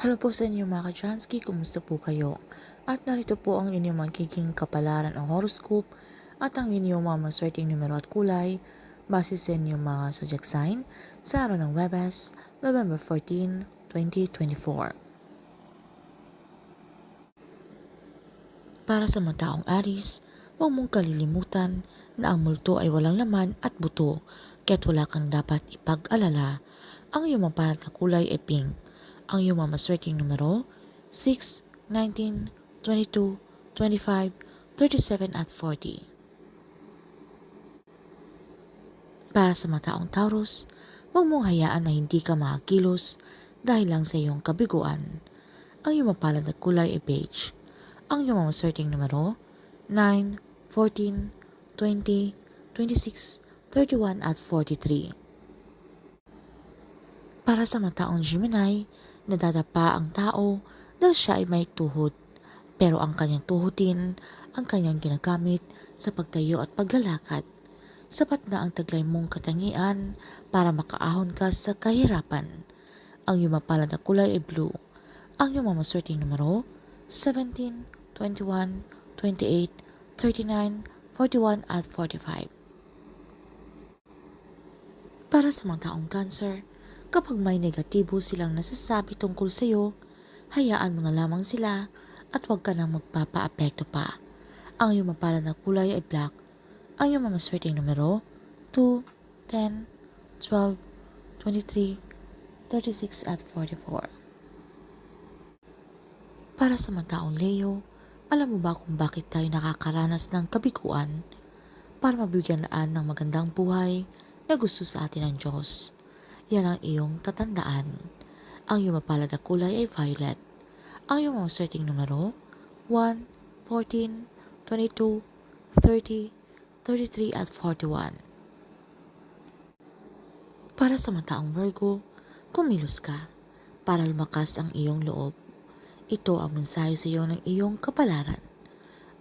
Hello po sa inyo mga kachansky, kumusta po kayo? At narito po ang inyong magiging kapalaran o horoscope at ang inyong mga maswerteng numero at kulay base sa inyong mga zodiac sign sa araw ng Webes, November 14, 2024. Para sa mga taong Aris, huwag mong kalilimutan na ang multo ay walang laman at buto, kaya't wala kang dapat ipag-alala. Ang iyong mapalat na kulay ay pink. Ang iyong mamaswerteng numero, 6, 19, 22, 25, 37 at 40. Para sa mga taong Taurus, huwag mong hayaan na hindi ka makakilos dahil lang sa iyong kabiguan. Ang iyong mapalad na kulay ay beige. Ang iyong mamaswerteng numero, 9, 14, 20, 26, 31 at 43. Para sa mga taong Gemini, nadadapa ang tao dahil siya ay may tuhod. Pero ang kanyang tuhod din ang kanyang ginagamit sa pagtayo at paglalakad. Sapat na ang taglay mong katangian para makaahon ka sa kahirapan. Ang iyong mapalad na kulay ay blue. Ang iyong mamaswerteng numero, 17, 21, 28, 39, 41 at 45. Para sa mga taong cancer, kapag may negatibo silang nasasabi tungkol sa iyo, hayaan mo na lamang sila at huwag ka nang magpapa-apekto pa. Ang iyong mapalad na kulay ay black. Ang iyong mamaswerteng numero, 2, 10, 12, 23, 36 at 44. Para sa mga taong Leo, alam mo ba kung bakit tayo nakakaranas ng kabiguan para mabigyan ng magandang buhay na gusto sa atin ng Diyos? Yan ang iyong tatandaan. Ang iyong mapalad na kulay ay violet. Ang iyong mga certain numero, 1, 14, 22, 30, 33 at 41. Para sa mga taong Virgo, kumilos ka para lumakas ang iyong loob. Ito ang mensahe sa iyo ng iyong kapalaran.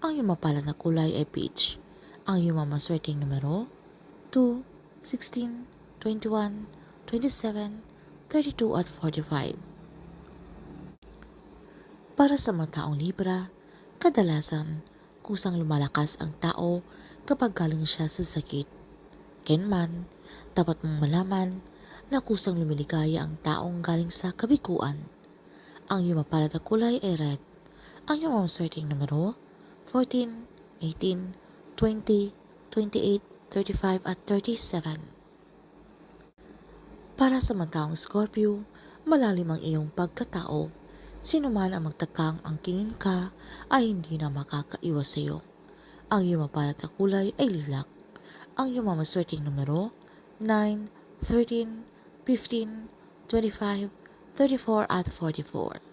Ang iyong mapalad na kulay ay peach. Ang iyong mamaswerteng numero, 2, 16, 21, 27, 32 at 45. Para sa mga taong Libra, kadalasan kusang lumalakas ang tao kapag galing siya sa sakit. Kenman, dapat mong malaman na kusang lumiligaya ang taong galing sa kabiguan. Ang iyong mapalad na kulay ay red. Ang iyong mamaswerteng numero, 14, 18, 20, 28, 35 at 37. Para sa mga taong Scorpio, malalim ang iyong pagkatao. Sino man ang magtakang ang kinin ka ay hindi na makakaiwas sa iyo. Ang iyong mapalat na kulay ay lilac. Ang iyong mamaswerteng numero, 9, 13, 15, 25, 34 at 44.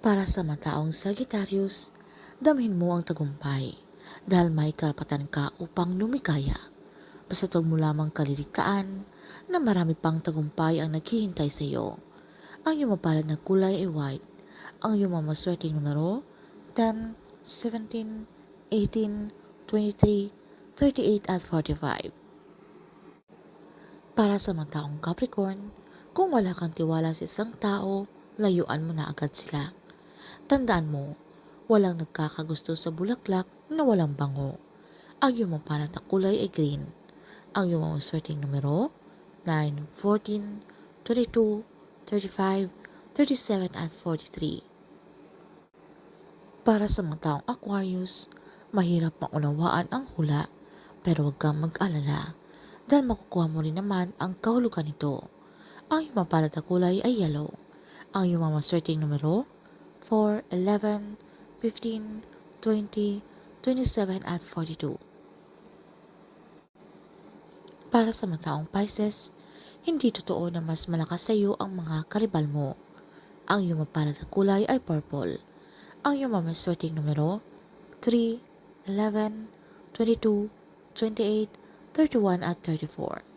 Para sa mga taong Sagittarius, damhin mo ang tagumpay dahil may karapatan ka upang lumikaya. Basta huwag mo lamang kaliligtaan na marami pang tagumpay ang naghihintay sa iyo. Ang iyong mapalad na kulay ay white. Ang iyong mamaswerteng numero, 10, 17, 18, 23, 38 at 45. Para sa mga taong Capricorn, kung wala kang tiwala sa isang tao, layuan mo na agad sila. Tandaan mo, walang nagkakagusto sa bulaklak na walang bango. Ang iyong mapalat na kulay ay green. Ang iyong mamaswerteng numero, 9, 14, 22, 35, 37 at 43. Para sa mga taong Aquarius, mahirap maunawaan ang hula pero huwag kang mag-alala dahil makukuha mo rin naman ang kahulugan nito. Ang iyong mapalad na kulay ay yellow. Ang iyong mamaswerteng numero, 4, 11, 15, 20, 27 at 42. Para sa mga taong Pisces, hindi totoo na mas malakas sa iyo ang mga karibal mo. Ang iyong mapalad na kulay ay purple. Ang iyong mamaswerteng numero, 3, 11, 22, 28, 31 at 34.